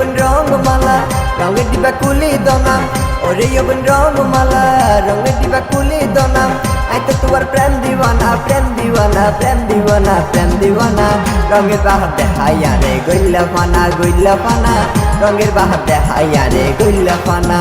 রঙমালা, রঙের দিবা কুলি দনাম ওরে যবন রঙমালা, রঙের দিবা কুলি দনাম আইতো তোমার প্রেম দিওয়ানা প্রেম দিওয়ানা প্রেম দিওয়ানা প্রেম দিওয়ানা। রঙের বাহার দেখাইয়া রে, গইলা ফানা গইলা ফানা। রঙের বাহার দেখাইয়া রে, গইলা ফানা।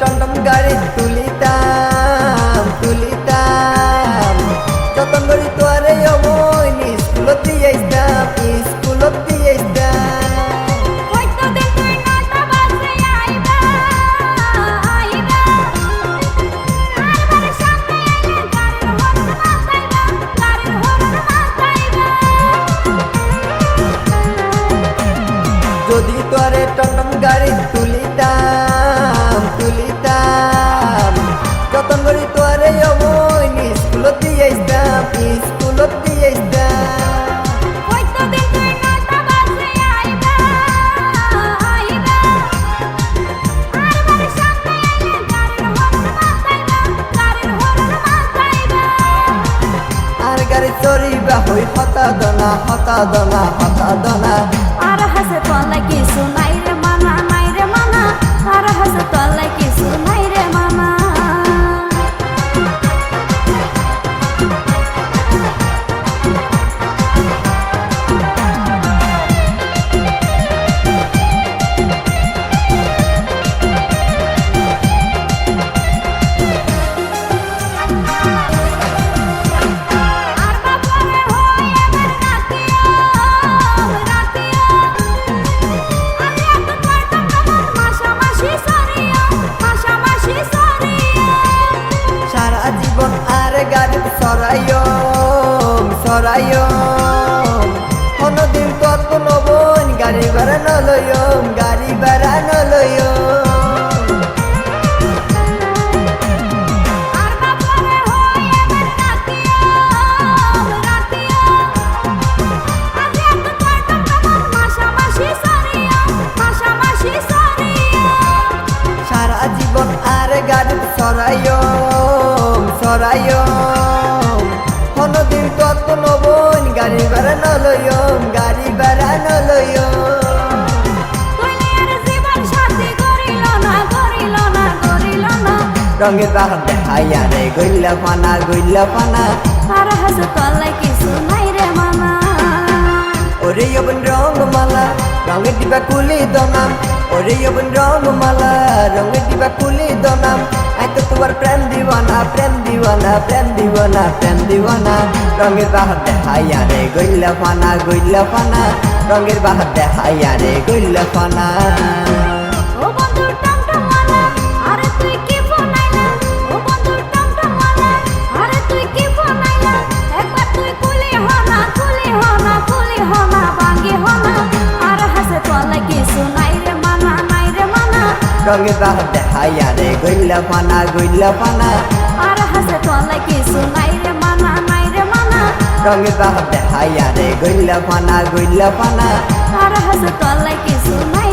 টমটম গাড়ি তুলিতাম হই পাতা দনা পাতা দনা পাতা দনা আর হাসে তো লাগে সোনাই রে মানা, নাই রে মানা। আর হাসে তো কিছু কত নবন গাড়ি ভাড়া নলয়ম গাড়ি ভাড়া নলয়ম। না রঙের বাহার দেখাইয়া রে গইলা ফানা গইলা ফানা। আর হাসে তলে কিছু নাই রে মানা। ওরে যবন রঙমালা রঙের দিবা কুলি দনাম ওরে যবন রঙমালা রঙের দিবা কুলি দনাম আই তো তোমার প্রেম দিওয়ানা প্রেম দিওয়ানা প্রেম দিওয়ানা প্রেম দিওয়ানা রঙের বাহার দেখাইয়া রে গইলা ফানা গইলা ফানা। রঙের বাহার দেখাইয়া রে গইলা ফানা। মানা রঙের বাহার দেখাইয়া রে গইলা পানা গইলা পানা। আর হাসে তোলা কিছু নাই রে মানা নাই রে মানা। রঙের বাহার দেখাইয়া রে গইলা পানা গইলা পানা। আর হাসে তোলা কিছু নাই